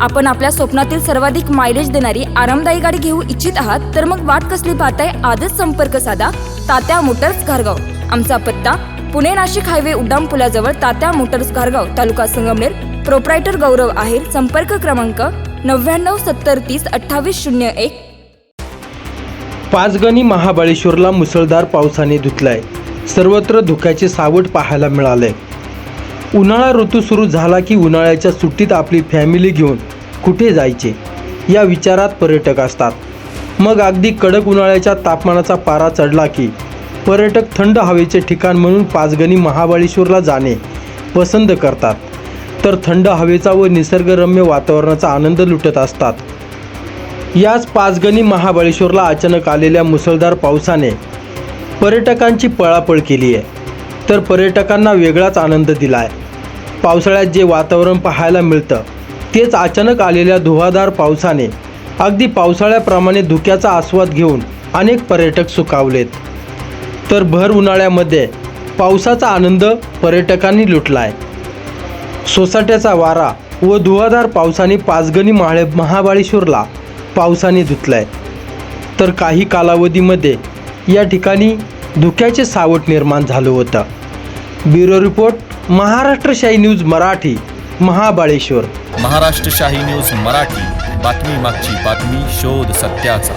आपण आपल्या स्वप्नातील सर्वाधिक मायलेज देणारी आरामदायी गाडी घेऊ इच्छित आहात तर मग वाट कसली पाहताय? आजच संपर्क साधा. तात्या मोटर्स घारगाव. आमचा पत्ता पुणे नाशिक हायवे उड्डाण पुलाजवळ तात्या मोटर्स घारगाव तालुका संगमनेर. प्रोप्रायटर गौरव आहेर संपर्क क्रमांक नव्याण्णव सत्तर तीस अठ्ठावीस शून्य एक. पाचगणी महाबळेश्वरला मुसळधार पावसाने धुतलाय. सर्वत्र धुक्याचे सावट पाहायला मिळाले उन्हाळा ऋतू सुरू झाला की उन्हाळ्याच्या सुट्टीत आपली फॅमिली घेऊन कुठे जायचे? या विचारात पर्यटक असतात. मग अगदी कडक उन्हाळ्याच्या तापमानाचा पारा चढला की पर्यटक थंड हवेचे ठिकाण म्हणून पाचगणी महाबळेश्वरला जाणे पसंत करतात. तर थंड हवेचा व निसर्गरम्य वातावरणाचा आनंद लुटत असतात. याच पाचगणी महाबळेश्वरला अचानक आलेल्या मुसळधार पावसाने पर्यटकांची पळापळ केली आहे तर पर्यटकांना वेगळाच आनंद दिला आहे पावसाळ्यात जे वातावरण पाहायला मिळतं तेच अचानक आलेल्या धुवाधार पावसाने अगदी पावसाळ्याप्रमाणे धुक्याचा आस्वाद घेऊन अनेक पर्यटक सुकावलेत तर भर उन्हाळ्यामध्ये पावसाचा आनंद पर्यटकांनी लुटला आहे सोसाट्याचा वारा व धुवाधार पावसाने पाचगणी माळे महाबळेश्वरला पावसाने धुतलाय. तर काही कालावधीमध्ये या ठिकाणी धुक्याचे सावट निर्माण झालं होतं. ब्युरो रिपोर्ट महाराष्ट्र शाही न्यूज मराठी महाबळेश्वर. महाराष्ट्र शाही न्यूज मराठी. बातमी मागची बातमी शोध सत्याचा.